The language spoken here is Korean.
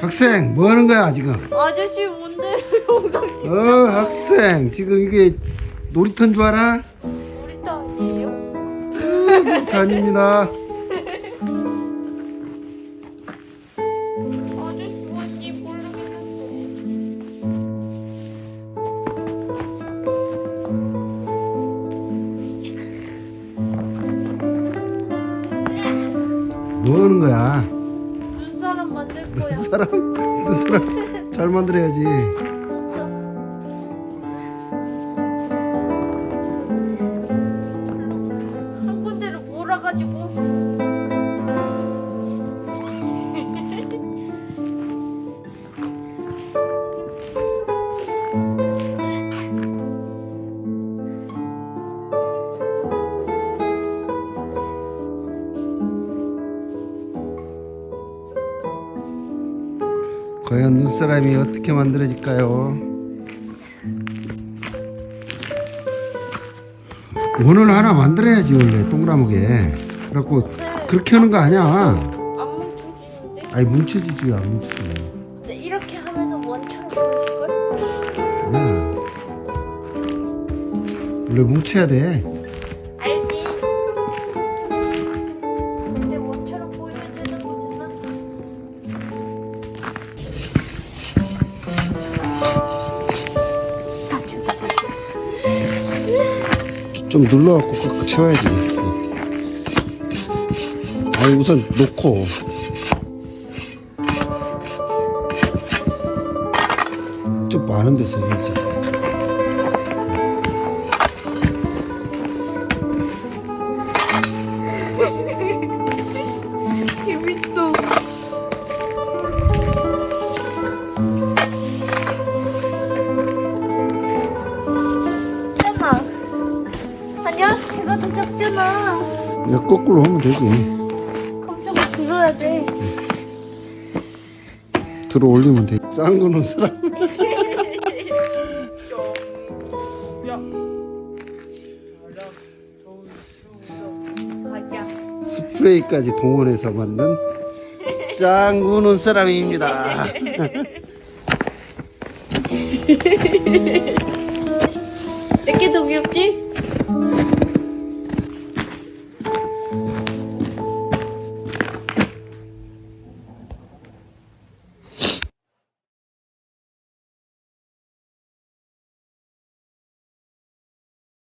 학생 뭐 하는 거야 지금? 아저씨 뭔데 영상 찍어 학생 지금 이게 놀이터인 줄 알아? 놀이터 아니에요? 놀이터 아닙니다. 아저씨 뭔지 모르겠는데 뭐 하는 거야? 거야 사람 두 사람 잘 만들어야지. 한 군데를 몰아가지고 과연 눈사람이 어떻게 만들어질까요? 원을 하나 만들어야지 원래 동그라무게. 그래갖고 그렇게 하는 거 아니야. 안 뭉쳐지는데? 아니 뭉쳐지지 안 뭉치지. 근데 이렇게 하면은 원처럼 보일걸? 아니야. 원래 뭉쳐야 돼. 좀 눌러갖고 꽉 채워야지. 아니 우선 놓고. 좀 많은 데서 해야지. 아니야 제가 더 작잖아 야 거꾸로 하면 되지. 그럼 저거 들어야 돼 들어 올리면 돼. 짠 거는 사람. 스프레이까지 동원해서 만든 짱구는 사람입니다.